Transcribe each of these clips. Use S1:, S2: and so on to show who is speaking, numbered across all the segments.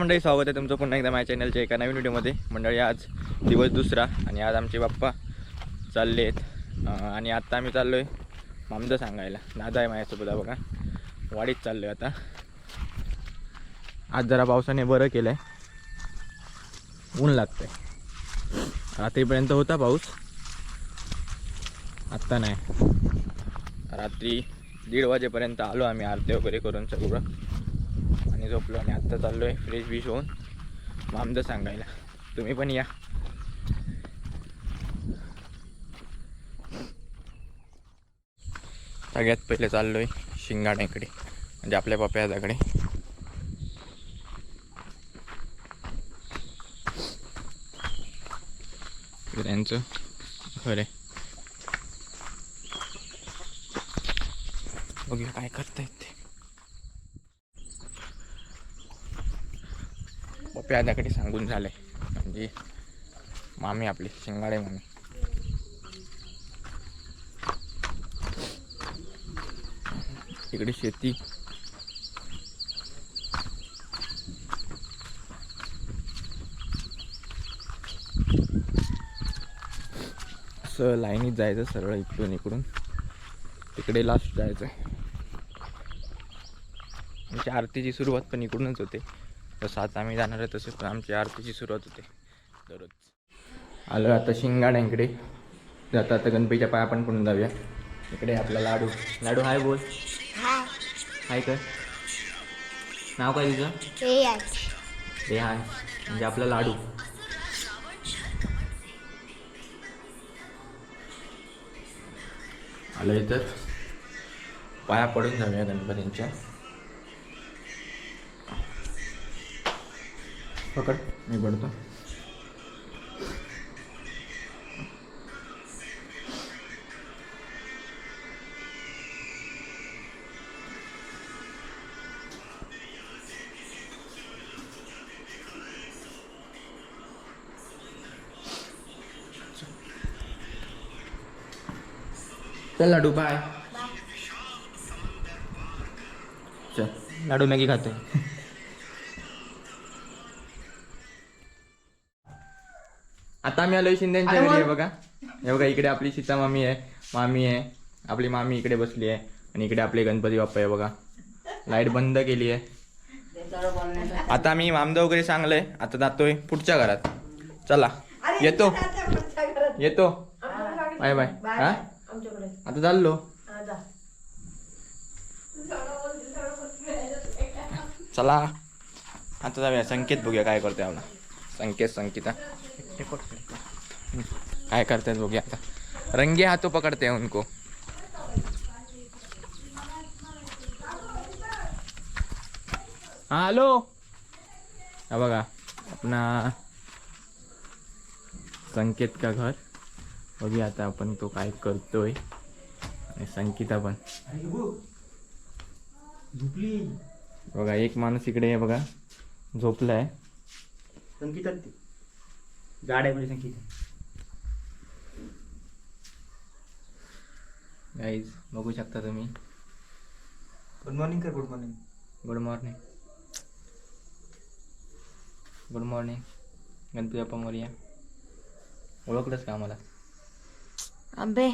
S1: मंडळी स्वागत आहे तुमचं पुन्हा एकदा माझ्या चॅनलच्या एका नवीन व्हिडिओमध्ये मंडळी आज दिवस दुसरा आणि आज आमचे बाप्पा चालले आहेत. आणि आत्ता आम्ही चाललो आहे मामदं सांगायला. दादा आहे माझ्यासोबत बघा. वाडीत चाललो आहे आता. आज जरा पावसाने बरं केलं आहे ऊन लागतं आहे रात्रीपर्यंत होता पाऊस. आत्ता नाही. रात्री दीड वाजेपर्यंत आलो आम्ही आरती वगैरे करून सगळं. आणि झोपलो आणि आत्ता चाललो आहे फ्रेश बिश होऊन. मामदं सांगायला. तुम्ही पण या. सगळ्यात पहिले चाललो आहे शिंगाड्याकडे म्हणजे आपल्या पप्याजाकडे त्यांचं खरे बघूया काय करतायत ते. पप्यादाकडे सांगून झालंय. म्हणजे मामी आपली शिंगाडे मामी. इकडे शेती. असं लाईनीत जायचं सरळ इकडून इकडून. तिकडे लास्ट जायचं आहे आरतीची सुरुवात पण इकडूनच होते. जसं आता आम्ही जाणार आहे तसं पण आमची आरतीची सुरुवात होते. दररोज. आलो आता शिंगाड्यांकडे जाता आता गणपतीच्या पाया पण पडून जाऊया. इकडे आपला लाडू. लाडू हाय बोल. हाय. कर. नाव काय तुझं?
S2: हे
S1: हे हाय. म्हणजे आपला लाडू. आलो इथं. पाया पडून जाऊया गणपतींच्या. पकड. मी पडतो. चल लाडू बाय चल. लाडू मॅगी खातोय. आता आम्ही आलोय शिंदेच्या घरी आहे बघा. हे बघा इकडे आपली सीता मामी आहे. मामी आहे. आपली मामी इकडे बसली आहे. आणि इकडे आपले गणपती बाप्पा आहे बघा. लाइट बंद केली आहे. आता आम्ही मामदा वगैरे सांगलंय. आता जातोय पुढच्या घरात. चला. येतो. येतो. Bye bye. हा? आता चाललो. चला. आता जाऊया. संकेत बघूया काय करतोय आपला संकेत संकिता काय करतायत बघूया आता. रंगे हातो पकडते उनको. हा हॅलो. हा बघा अपना संकेत का घर. बघूया आता आपण तो काय करतोय. आणि संकिता पण बघा एक माणूस इकडे आहे बघा. झोपलाय.
S3: संगीतात गाड्या म्हणजे संगीत
S1: गाईज बघू शकता तुम्ही.
S3: गुड मॉर्निंग कर good morning
S1: good morning good morning Ganpati Bappa Morya. ओळखलंच का आम्हाला?
S2: अबे.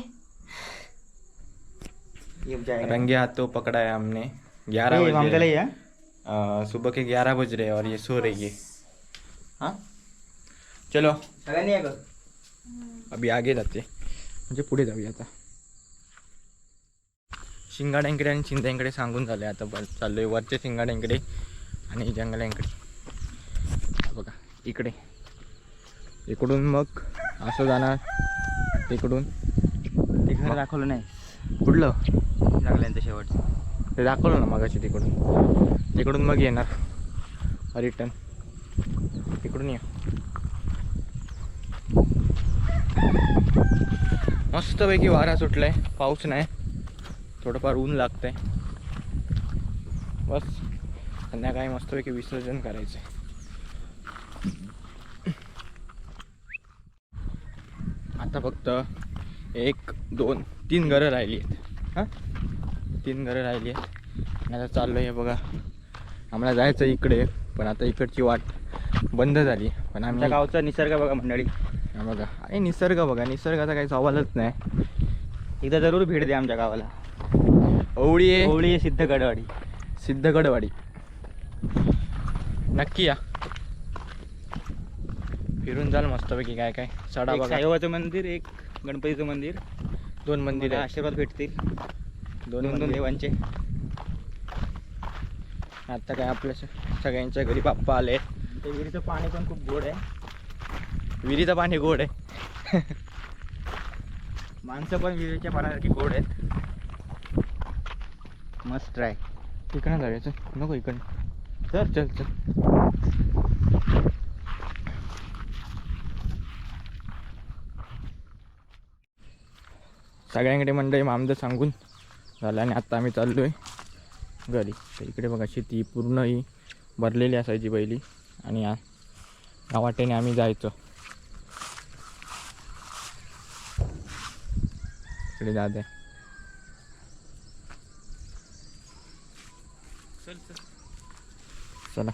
S3: ये जाएगा
S1: रंगे हाथों पकड़ा है हमने ग्यारह बजे. सुबह के ग्यारह बज रहे हैं और ये सो रही है. हाँ? चलो.
S3: सगळ्यांनी या कर.
S1: अभी आगे जाते. म्हणजे पुढे जाऊया आता. शिंगाड्यांकडे आणि चिंध्यांकडे सांगून झाले आता चाललोय वरच्या शिंगाड्यांकडे आणि जंगल्यांकडे. बघा इकडे. इकडून मग असं जाणार. तिकडून.
S3: ते घर दाखवलं नाही.
S1: कुठलं?
S3: जंगल्यांचं शेवटचं.
S1: ते दाखवलं ना मगाशी तिकडून. तिकडून मग येणार. रिटर्न. तिकडून ये. मस्तपैकी वारा सुटलाय. पाऊस नाही. थोडंफार ऊन लागतंय. बस. संध्याकाळी मस्तपैकी विसर्जन करायचंय. आता फक्त एक दोन तीन घरं राहिली आहेत. हां? तीन घरं राहिली आहेत. आता चाललो आहे बघा. आम्हाला जायचं इकडे पण आता इकडची वाट बंद झाली. पण
S3: आमच्या गावचा निसर्ग बघा मंडळी.
S1: बघा. आणि निसर्ग बघा. निसर्गाचा काही सवालच नाही.
S3: एकदा जरूर भेट द्या आमच्या गावाला.
S1: ओवळी आहे.
S3: होळी आहे सिद्धगडवाडी
S1: सिद्धगडवाडी नक्की या. फिरून जाल मस्तपैकी काय काय. सडा
S3: एक
S1: बघा.
S3: साईबाबाचं मंदिर एक गणपतीचं मंदिर.
S1: दोन मंदिर आहे.
S3: आशीर्वाद भेटतील.
S1: दोन
S3: दोन दोन
S1: मंदिर.
S3: देवांचे.
S1: आता काय आपल्या स- सगळ्यांच्या घरी बाप्पा आले.
S3: ते विहिरीचं पाणी पण खूप गोड आहे.
S1: विहिरीचं पाणी गोड आहे.
S3: माणसं पण विहिरीच्या पाण्यासारखी गोड आहेत. मस्त ट्राय
S1: इकडनं जाऊया चल. नको इकडनं. चल. चल चल. सगळ्यांकडे मंडळी मामद सांगून झालं आणि आत्ता आम्ही चाललो आहे घरी. तर इकडे बघा शेती पूर्ण ही भरलेली असायची पहिली. आणि या वाटेने आम्ही जायचो. इकडे दादा आहे. चला.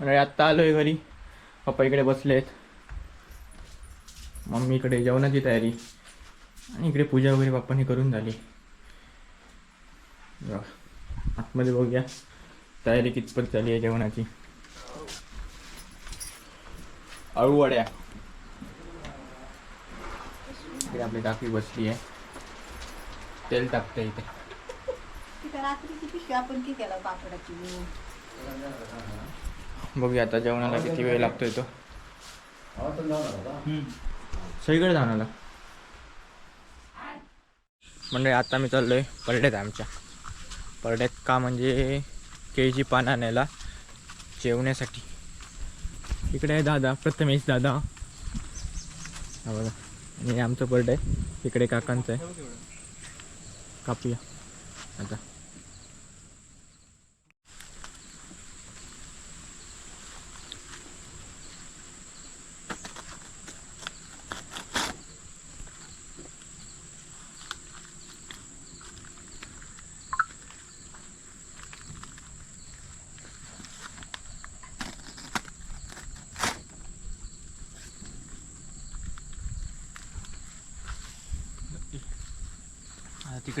S1: अरे आत्ता आलोय घरी. पप्पा इकडे बसलेत मम्मी इकडे जेवणाची तयारी. आणि इकडे पूजा वगैरे पप्पानी करून झाली. आतमध्ये बघूया. तयारी कितपत झाली आहे जेवणाची. अळू वड्या इकडे आपली टाकी बसली आहे तेल टाकते इथे
S2: आपण केला पापडाची
S1: बघूया आता जेवणाला किती वेळ लागतोय तो। सगळीकडे जाणाला म्हणजे आता मी चाललोय परड्यात आमच्या. परड्यात का म्हणजे केळीची पानं आणायला जेवण्यासाठी. इकडे आहे दादा प्रथमेश दादा. हा बघा. हे आमचं बर्ड आहे इकडे काकांचं आहे. कापूया. आता.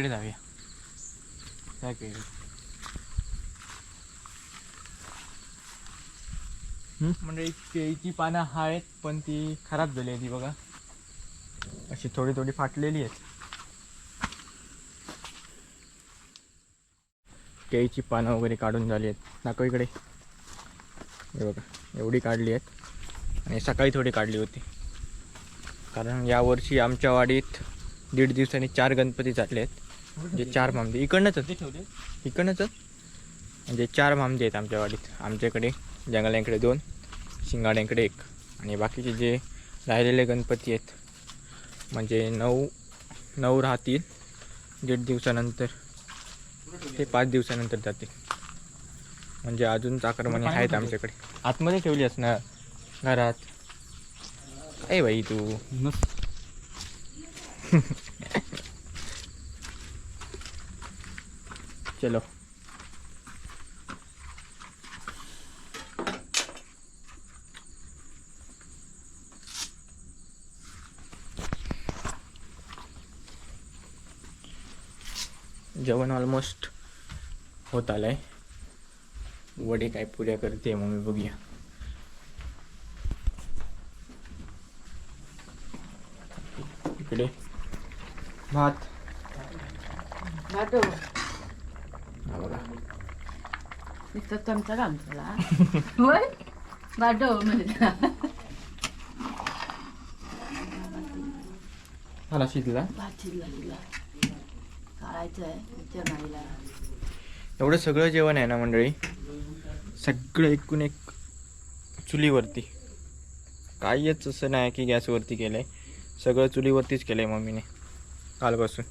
S1: तिकडे जाऊया. काय म्हणजे केळीची पानं आहेत पण ती खराब झाली आहे ती बघा. अशी थोडी थोडी फाटलेली आहेत. केळीची पानं वगैरे काढून झाली आहेत. दाखव इकडे. हे बघा एवढी काढली आहेत. आणि सकाळी थोडी काढली होती. कारण यावर्षी आमच्या वाडीत दीड दिवसांनी चार गणपती चालले आहेत. म्हणजे चार मामदे इकडनंच. इकडनंच. म्हणजे चार मामदे आहेत आमच्या वाडीत. आमच्याकडे जंगलांकडे दोन शिंगाड्यांकडे एक. आणि बाकीचे जे राहिलेले गणपती आहेत म्हणजे नऊ नऊ राहतील. दीड दिवसानंतर. ते पाच दिवसानंतर जातील. म्हणजे अजून चाकरमानी आहेत आमच्याकडे. आतमध्ये ठेवली असणार. घरात. ए बाई तू. चलो। जेवण ऑलमोस्ट होत आलंय. वडे काय पुऱ्या करते मम्मी बघूया. इकडे. भात
S2: बाटो
S1: हा बघा
S2: नुसतं चमचा होय? म्हणजे.
S1: मला शिजला?
S2: भात शिजला शिजला. काढायचं आहे चणाईला
S1: एवढं सगळं जेवण आहे ना मंडळी? सगळं एकूण एक चुलीवरती. काहीच असं नाही की गॅसवरती केलं आहे सगळं चुलीवरतीच केलं आहे मम्मीने कालपासून.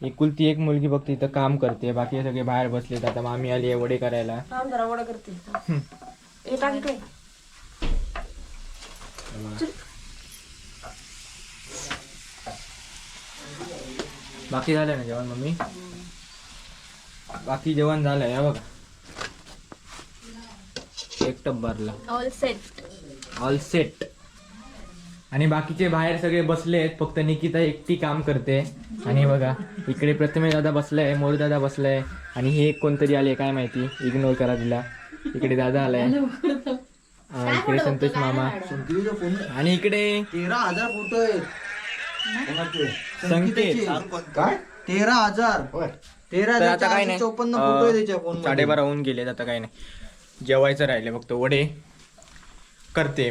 S1: एकुलती एक मुलगी बघते इथं काम करते बाकी सगळे बाहेर बसलेत आता मामी आली आहे वडे करायला.
S2: थांब जरा वडा करते ए टाक इकडे
S1: बाकी झालं ना जेवण मम्मी? बाकी जेवण झालं हे बघा. एक टप भरला.
S4: ऑल सेट
S1: ऑल सेट आणि बाकीचे बाहेर सगळे बसले आहेत. फक्त निकिता एकटी काम करते. आणि बघा इकडे प्रथमेश दादा बसलाय मोर दादा बसलाय. आणि हे एक कोणतरी आले काय माहिती? इग्नोर करा तिला. इकडे दादा आलाय. इकडे संतोष मामा. आणि इकडे
S5: तेरा हजार फोटो आहेत.
S1: संकेत.
S5: काय? तेरा हजार. तेरा हजार
S1: आता काय नाही.
S5: चौपन्न फोटो त्याच्या फोन
S1: साडेबारा होऊन गेले आता काय नाही. जेवायचं राहिले फक्त. वडे करते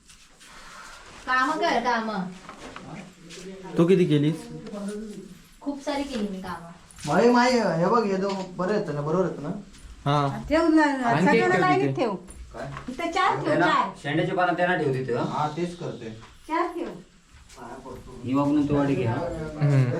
S4: काम कर काम.
S1: तू किती केलीस?
S4: खूप सारी केली मी काम.
S5: माय माय हे बघ हे दोन बरं येतं ना बरोबर येतं ना?
S1: हा.
S6: ठेव ना
S1: आणखी एक
S6: सगळ्याला
S1: ठेव
S6: लाईनीत
S1: तिथे.
S6: ठेव. इथं चार ठेव चार.
S7: शेंड्याची पानं त्यांना ठेवते ते
S5: हा? तेच करते.
S6: चार ठेव.
S7: ही तू वाडी घ्या
S1: हम्म.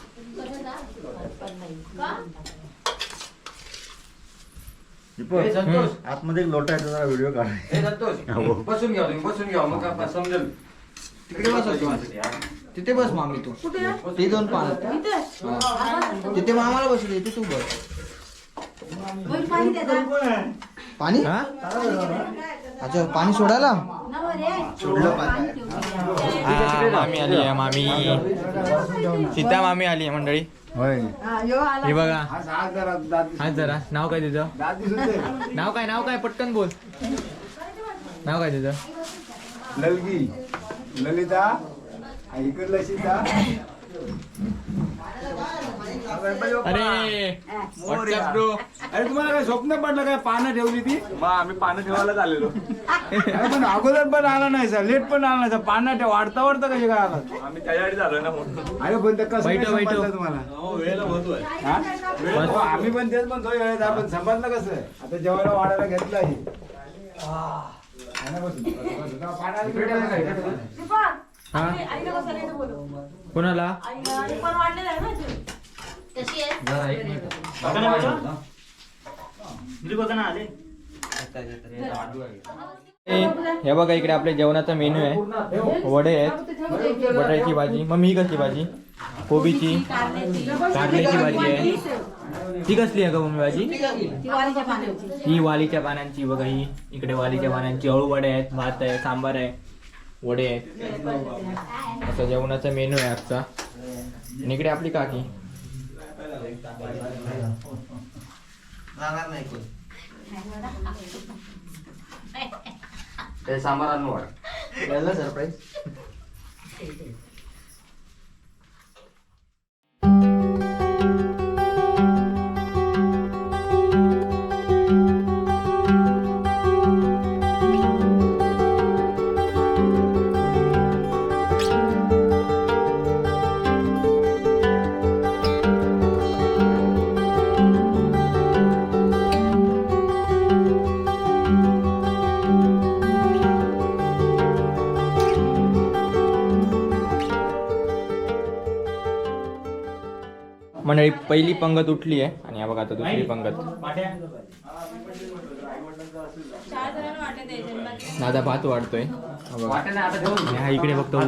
S7: ए, संतोष.
S5: आतमध्ये एक लोटा आहे जरा व्हिडिओ काढ.
S7: ए, संतोष. बसून घ्या तुम्ही बसून घ्या. मग काय समजेल
S5: तिकडे बस तिथे बस मामी तू. ते दोन पान तिथे मामाला बसले तिथे तू बस.
S6: पाणी दे
S1: हा?
S5: अच्छा पाणी सोडायला?
S1: हा, मामी आली आहे मामी. सीता मामी आली आहे मंडळी.
S6: हा, ह्यो आला.
S1: हे बघा. हा जरा नाव काय तुझं नाव काय नाव काय? पटकन बोल. नाव काय तुझं
S8: ललगी. ललिता. इकडलं सीता.
S1: अरे व्हॉट्सअप ब्रो
S8: अरे तुम्हाला काय स्वप्न पडलं काय पानं ठेवली ती
S9: मग आम्ही पानं ठेवायलाच आलेलो
S8: अरे पण अगोदर पण आला नाही सर लेट पण आला नाही सर पानं ठेव वाढता वाढता कसे काय आला
S9: आम्ही त्याच्यासाठी झालो ना म्हणून
S8: अरे पण ते कसं काय
S1: बैठो, बैठो.
S8: समजलं तुम्हाला
S9: हो, वेळेला महत्त्व आहे
S8: हा? हो, आम्ही पण तेच म्हणतो वेळेत आपण समजलं कसं आता जेवायला वाढायला घेतलं आहे बसून? बसून. हा, पाण्याला इकडे.
S1: हा कोणाला
S4: कशी आहे.
S7: जरा एक मिनिट.
S1: ए, हे बघा इकडे आपल्या जेवणाचा मेनू आहे. वडे आहेत. बटाट्याची भाजी मग ही कसली भाजी? कोबीची. कारल्याची भाजी आहे. ती कसली आहे का मम्मी भाजी?
S6: ती वालीच्या पाण्याची
S1: ही वालीच्या पानांची बघा ही. इकडे वालीच्या पानांची अळू वडे आहेत भात आहे सांबार आहे. वडे आहेत. असा जेवणाचा मेनू आहे आजचा. आणि इकडे आपली काकी.
S5: राहणार नाही कोण
S7: ते सांबार आणून वाढ.
S5: यायला सरप्राईज
S1: मंडळी पहिली पंगत उठली आहे. आणि हा बघा आता दुसरी पंगत. दादा भात वाढतोय. हा हा इकडे फक्त
S7: हा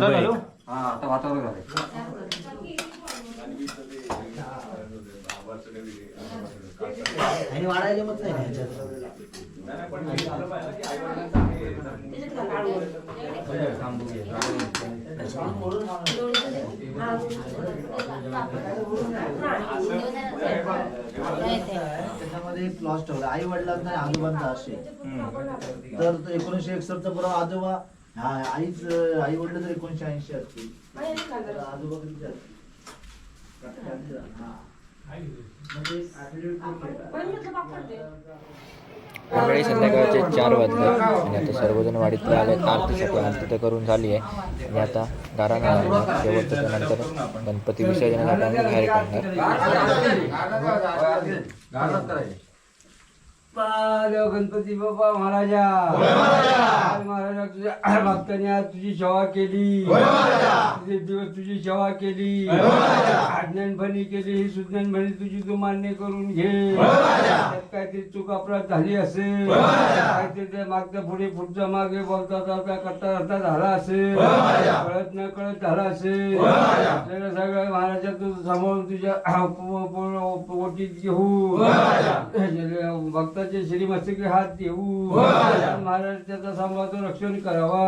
S5: वाढायला. त्याच्यामध्ये एक क्लॉस ठेवला. आई वडिलांना आजोबांचा असेल तर तो एकोणीसशे एकसष्टचा बरोबर आजोबा हा आईच आई वडील तर एकोणीसशे ऐंशी असतील. आजोबा किती असतील? हा. म्हणजे.
S1: मंडळी संध्याकाळचे चार वाजले आणि आता सर्वजण वाडीतले आले. आरतीसाठी आरती तर करून झाली आहे. आणि आता गाराणा शेवटचं त्यानंतर गणपती विसर्जनाचा टाइम बाहेर काढणार.
S10: गणपती बाप्पा महाराजा. महाराजा. तुझ्या भक्तांनी आज तुझी सेवा केली. तुझे दिवस तुझी सेवा केली. अज्ञानपणी केली ही सुज्ञानपणी तुझी तू मान्य करून घे. काहीतरी चूक अपराध झाली असेल. काहीतरी त्या मागच्या पुढे पुढच्या मागे बोलता चालता करता करता झाला असेल. कळत न कळत झाला असेल. आपल्याला सगळ्या महाराजा तू सांभाळून तुझ्या पो- पोटीत घेऊ भक्ताचे श्रीमस्तकी हात देऊ. महाराज त्याचा सांभाळतो रक्षण करावा.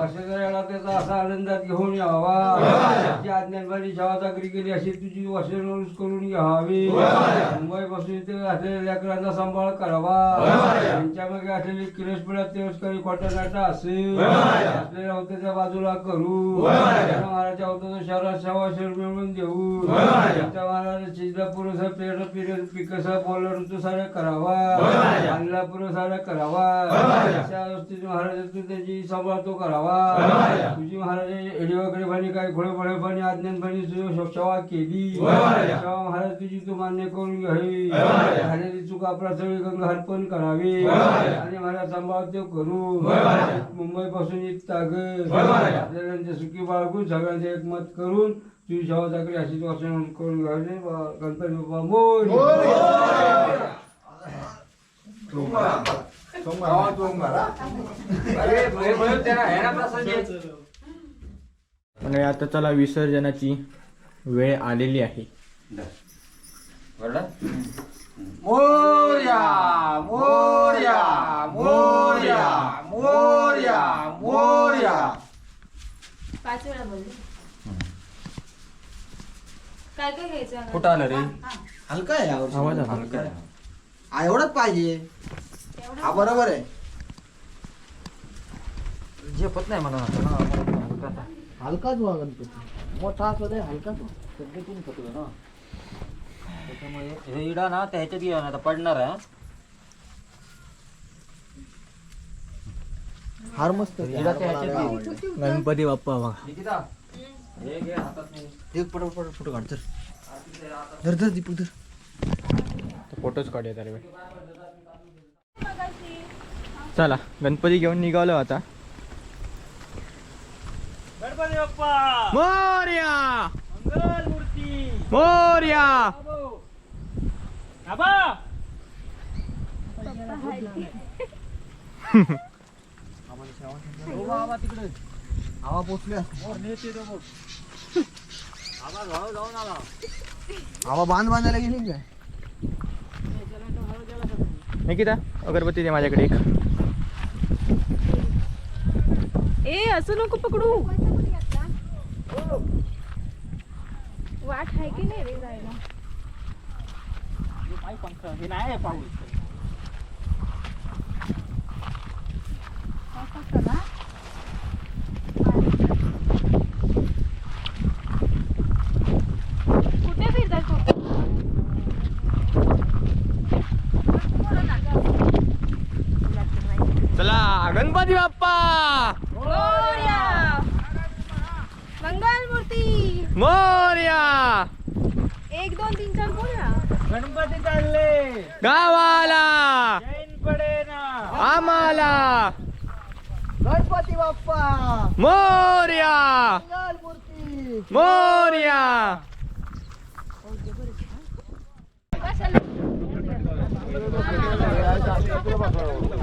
S10: वर्षकऱ्याला त्याचा असा आनंदात घेऊन यावा. त्याची आज्ञानवाणी सेवा चाकरी केली अशी तुझी वर्षण करून घ्यावी. मुंबई पासून इथे असलेल्या लेकरांचा सांभाळ करावा. त्यांच्या मागे असलेली किरसपिळा तिरस्कारी खोटानाटा असेल असलेल्या होत्याच्या बाजूला करू. महाराजच्या होत्याचा शहरात सेवा शेर मिळवून देऊ. महाराज शिजला पुरेसा पेर पिकसा ऋतू सारा करावा. आणला पुरेसा करावा. अशा अवस्थेत महाराज तू त्याची सांभाळ तो करावा. तुझी महाराज. एडीवाकडे पाणी काय खोळे फळे पाणी अज्ञान पाणी सेवा केली. तेव्हा महाराज. तुझी तू मान्य करून घ्यावी झालेली चूक आपला सगळी गंगा अर्पण करावी. आणि महाराज सांभाळ तो करू. मुंबई पासून एक ताग. आपल्याला सुखी बाळगून सगळ्यांचे एकमत करून तुझी सेवा चाकरी करून घ्यावी. गणपती बाप्पा मोर
S7: है
S1: आणि आता चला विसर्जनाची वेळ आलेली आहे.
S7: वरडा? मोरया मोरया मोरया मोरया मोरया.
S2: पाच वेळा बोलले. काय काय घ्यायचं
S1: कुठं आलं रे?
S5: हलका आहे.
S1: आवाज.
S5: हलका आहे. हा, एवढंच पाहिजे. हा बरोबर आहे.
S7: झेपत नाही मला आता ना.
S5: हलकाच व्हा गणपती मोठा असू दे हलकाच पकडू ना.
S7: त्याच्यामुळे हे इडा ना त्या ह्याच्यात आता पडणार आहे हा.
S5: हार मस्त.
S1: गणपती बाप्पा बघा.
S7: हे घे हातात नाही.
S5: एक पट पट फोटो काढ तर धर धर दीपू धर.
S1: फोटोच काढूया तर चला गणपती घेऊन निघालो आता.
S3: गणपती बाप्पा!
S1: मोर्या!
S3: मंगल मूर्ती
S1: मोर्या
S3: आबा
S5: हवा पोचल्या हवा बांध बांधायला गेली काय?
S1: निकिता अगरबत्ती दे माझ्याकडे एक.
S11: ए असं नको पकडू. वाट आहे की नाही रे जायला?
S3: पंख हे नाही पाऊस
S11: फिरतात खूप
S1: चला गणपती बाप्पा
S11: मोरया मंगल मूर्ती
S1: मोर्या
S11: एक दोन तीन चार बोला
S3: गणपती चालले
S1: गावाला
S3: जैन पडे ना
S1: आम्हाला
S5: गणपती बाप्पा
S1: मोर्या
S5: मूर्ती
S1: मोर्या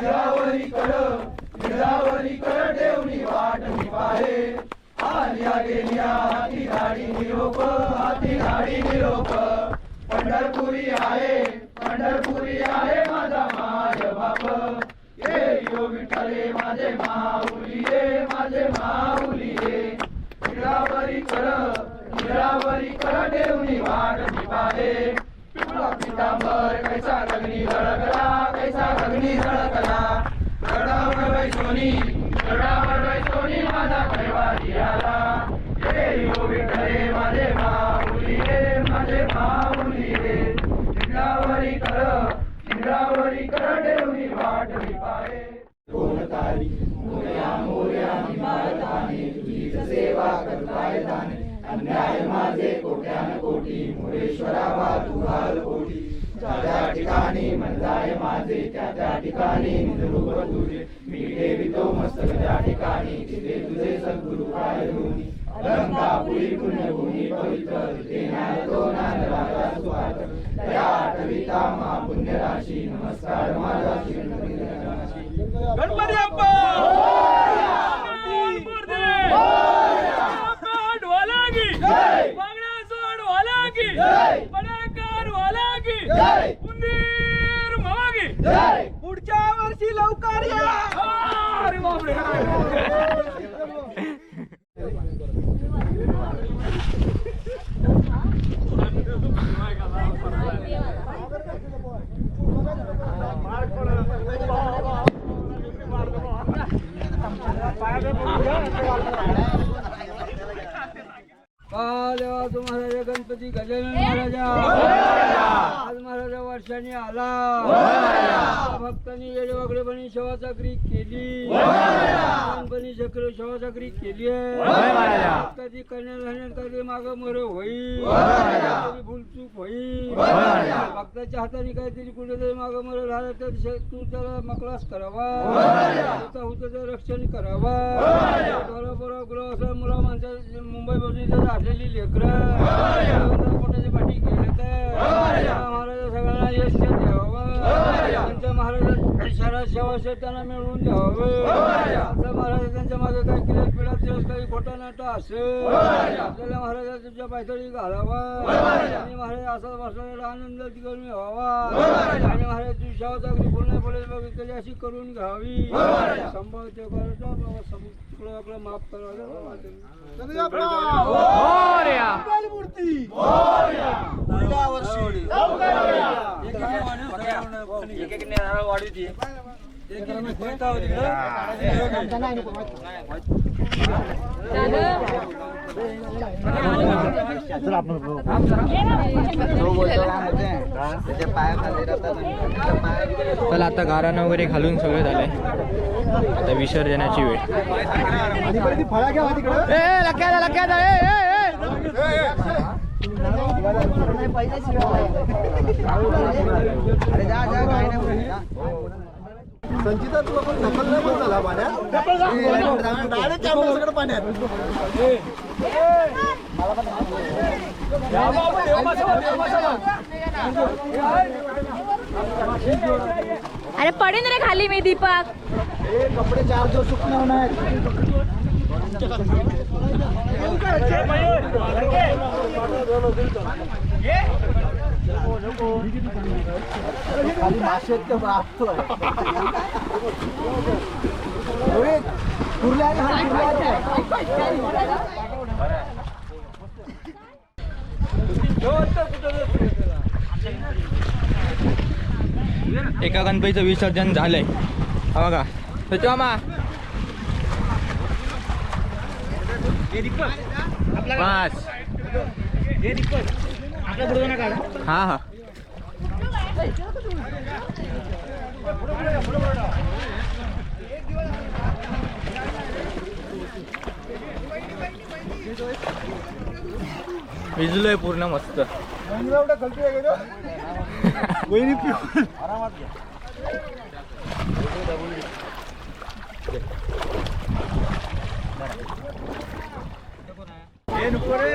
S2: निरावरी कर निरावरी
S1: कर ठेवली वाट मी पाहे. आल्या गेल्या
S5: हाती धाडी निरोप हाती धाडी निरोप. पंढरपुरी आहे पंढरपुरी आहे माझा माय बाप. ये यो विठ्ठले माझे माऊलीये माझे माऊलीये निरावरी कर निरावरी कर ठेवली वाट मी पितांबर कैसा गगनी झळकला कैसा गगनी झळकला गडावर बैसोनी गडावर बैसोनी माझा कैवारी आला
S1: हे यो विठले माझे माऊली रे माझे माऊली रे। इंद्रावरी कर इंद्रावरी
S11: कर ठेवली वाट मी
S5: पाहे। दोन तारी? मोया मोया मी मारताने तुझी सेवा करताय दाने अन्याय माझे कोट्यान कोटी मुरेश्वरा तुहाल कोटी. त्या त्या ठिकाणी म्हणलाय माझे त्या त्या ठिकाणी तुझे. मी ठेवितो मस्तक त्या ठिकाणी
S11: तिथे तुझे सद्गुरु काय धुनी अलंका पुरी पुण्यभूमी पवित्र तिथे ज्ञानतो
S1: ज्ञानराजा सुहात त्या
S10: आठविता मा
S11: पुण्यराशी नमस्कार माझा गणपती अप्पा!
S10: ढोलागी जय! पणकर जय! उंदीर मामा जय! पुढच्या वर्षी लवकर
S11: या! अरे बापरे! पाया
S10: महाराजा गणपती गजानन महाराजा आज महाराज वर्षाने आला भक्तांनी वेळेवाकडेपणी शवाचाकरी केली लहानपणी शक्र शवाचाकरी केली आहे कधी कन्या राहण्यात कधी माग मर होईल कधी भूलचूक होईल भक्ताच्या हाताने काहीतरी कुठेतरी माग मर राहिला तर तू त्याला मकलास करावा होता होतं रक्षण करावा बरोबर ग्रह असं मुला माणसा मुंबई बसून असलेली लेकर. महाराज सगळ्यांना यश द्यावं. त्यांच्या महाराज इशारा शेवा त्यांना मिळवून द्यावं. महाराज त्यांच्या मागे काही किरत पिळत दिवस काही खोटा नाटा असेल आपल्याला महाराजा तुमच्या पायथळी घालावा. आणि महाराज असा बसलेला आनंद करून व्हावा करावं अगदी बोलण्या बोलायला अशी करून घ्यावी. संभाव्य बाबा सगळं आपलं माफ करावं
S1: चल आता गाराण वगैरे घालून सगळे झाले आता विसर्जनाची वेळ. अरे जा जा काय नाही
S5: संचिता तुला पण ढकल नाही पण झाला पाण्यात डायरेक्ट कॅमेरा पाण्यात
S11: अरे पडेन रे खाली मी दीपक.
S5: कपडे चार दिवस सुकणार नाहीत.
S1: एका गणपतीचं विसर्जन झालंय. हा बघा. सचिव मामा बस. हा हा. भिजलोय पूर्ण मस्त.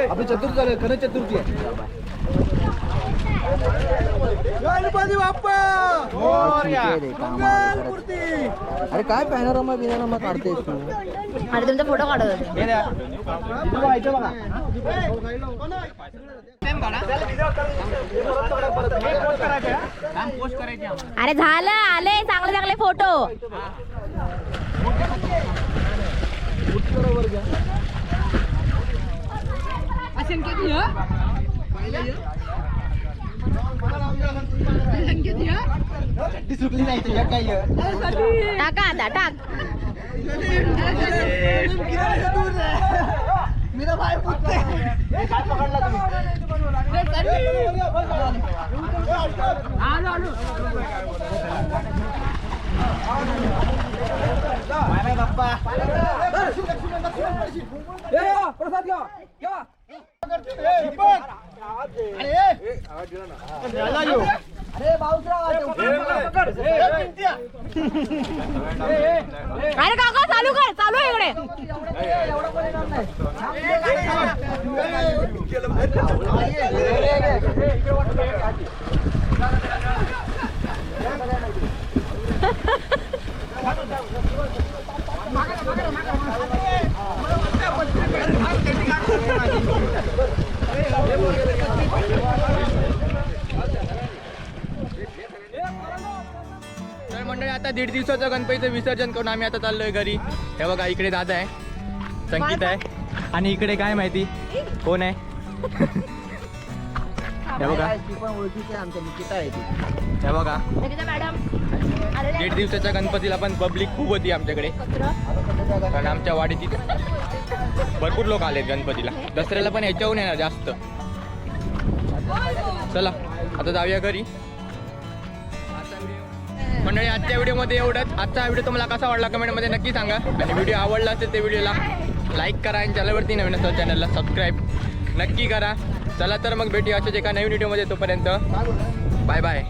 S5: आपली चतुर्थी झाली गणेश चतुर्थी आहे. गणपती बाप्पा. अरे काय पॅनोरामा बिनारामा काढतेस तू?
S2: आणि तुमचा फोटो काढत होते.
S11: अरे झालं आले. चांगले चांगले फोटो. टाका आता टाक अरे काका चालू कर चालू आहे इकडे.
S1: तर मंडळी आता दीड दिवसाचं गणपतीचं विसर्जन करून आम्ही आता चाललोय घरी. हे बघा इकडे दादा आहे. संगीत आहे. आणि इकडे काय माहिती? कोण आहे? हे बघा. हे बघा. दीड दिवसाच्या गणपतीला पण पब्लिक खूप होती आमच्याकडे. कारण आमच्या वाडीची भरपूर लोक आलेत गणपतीला. दसऱ्याला पण ह्याच्याहून येणार जास्त. चला आता जाऊया घरी. मंडळी आजच्या व्हिडिओमध्ये एवढंच. आजचा व्हिडिओ तुम्हाला कसा आवडला कमेंटमध्ये नक्की सांगा. आणि व्हिडिओ आवडला असेल ते व्हिडिओला लाईक करा आणि चॅनलवरती नवीन असेल चॅनलला सबस्क्राईब नक्की करा. चला तर मग भेटूया अशाच एका नवीन व्हिडिओमध्ये तोपर्यंत. Bye bye.